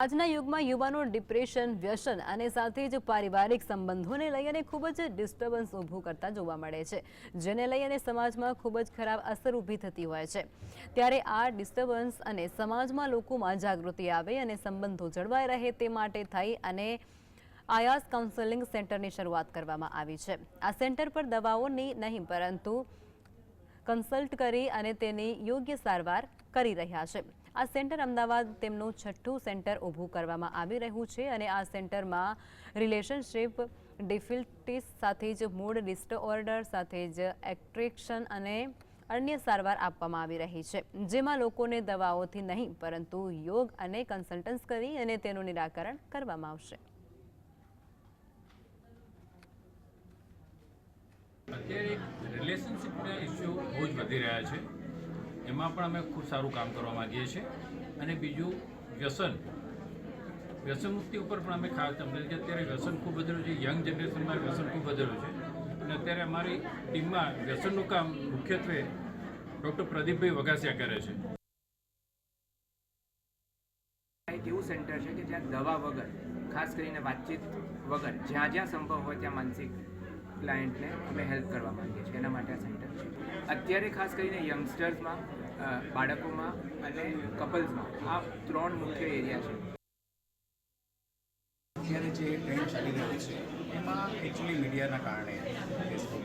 આજના યુગમાં યુવાનો ડિપ્રેશન, વ્યસન અને સાથે જ પારિવારિક સંબંધોને લઈ અને ખૂબ જ ડિસ્ટર્બન્સ ઊભું કરતા જોવા મળે છે, જેને લઈ અને સમાજમાં ખૂબ જ ખરાબ અસર ઊભી થતી હોય છે. ત્યારે આ ડિસ્ટર્બન્સ અને સમાજમાં લોકોમાં જાગૃતિ આવે અને સંબંધો જળવાઈ રહે તે માટે થઈ અને આયાસ કાઉન્સેલિંગ સેન્ટરની શરૂઆત કરવામાં આવી છે. આ સેન્ટર પર દવાઓની નહીં, પરંતુ કન્સલ્ટ કરી અને તેની યોગ્ય સારવાર કરી રહ્યા છે. આ સેન્ટર અમદાવાદ તેમનું છઠ્ઠું સેન્ટર ઊભું કરવામાં આવી રહ્યું છે અને આ સેન્ટરમાં રિલેશનશિપ, ડિફિલ્ટીસ સાથે જ મૂળ ડિસઓર્ડર, સાથે જ એટ્રેક્શન અને અન્ય સારવાર આપવામાં આવી રહી છે. જેમાં લોકોને દવાઓથી નહીં, પરંતુ યોગ અને કન્સલ્ટન્સ કરી અને તેનું નિરાકરણ કરવામાં આવશે. અત્યારે રિલેશનશિપના ઇસ્યુ બહુ જ વધી રહ્યા છે. એમાં પણ અમે ખૂબ સારું કામ કરવા માંગીએ છીએ. અને બીજું, વ્યસન. વ્યસન મુક્તિ ઉપર પણ અમે ખાસ તમને કે અત્યારે વ્યસન ખૂબ વધેલું છે. યંગ જનરેશનમાં વ્યસન ખૂબ વધેલું છે. અને અત્યારે અમારી ટીમમાં વ્યસનનું કામ મુખ્યત્વે ડૉક્ટર પ્રદીપભાઈ વઘાસિયા કરે છે. એક એવું સેન્ટર છે કે જ્યાં દવા વગર, ખાસ કરીને વાતચીત વગર, જ્યાં જ્યાં સંભવ હોય ત્યાં માનસિક ક્લાયન્ટને અમે હેલ્પ કરવા માંગીએ છીએ. એના માટે આ સેન્ટર છે. અત્યારે ખાસ કરીને યંગસ્ટર્સમાં બાળકોમાં અને કપલ્સમાં આ ત્રણ મુખ્ય એરિયા છે. અત્યારે જે ટ્રેન્ડ ચાલી રહ્યો છે, એમાં એકચ્યુઅલી મીડિયાના કારણે ફેસબુક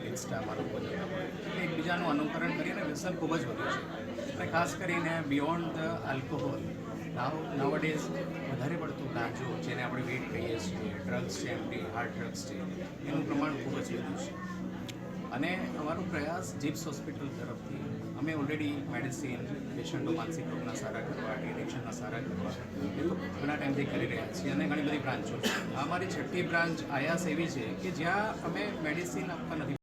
લોકો જોતા હોય. એકબીજાનું અનુકરણ કરીને વ્યસન ખૂબ જ વધ્યું છે. અને ખાસ કરીને beyond the alcohol now nowadays વધારે પડતું ગાંજો જેને આપણે વેટ કહીએ છીએ ડ્રગ્સ છે એમડી હાર્ડ ડ્રગ્સ છે, એનું પ્રમાણ ખૂબ જ વધ્યું છે. અને અમારો પ્રયાસ જીપ્સ હોસ્પિટલ તરફથી, અમે ઓલરેડી મેડિસિન પેશન્ટો માનસિક રોગના સારા કરવા એડિક્શનના સારા કરવા, એ તો ઘણા ટાઈમથી કરી રહ્યા છીએ અને ઘણી બધી બ્રાન્ચો છે અમારી છઠ્ઠી બ્રાન્ચ આયાસ એવી છે કે જ્યાં અમે મેડિસિન આપવા નથી.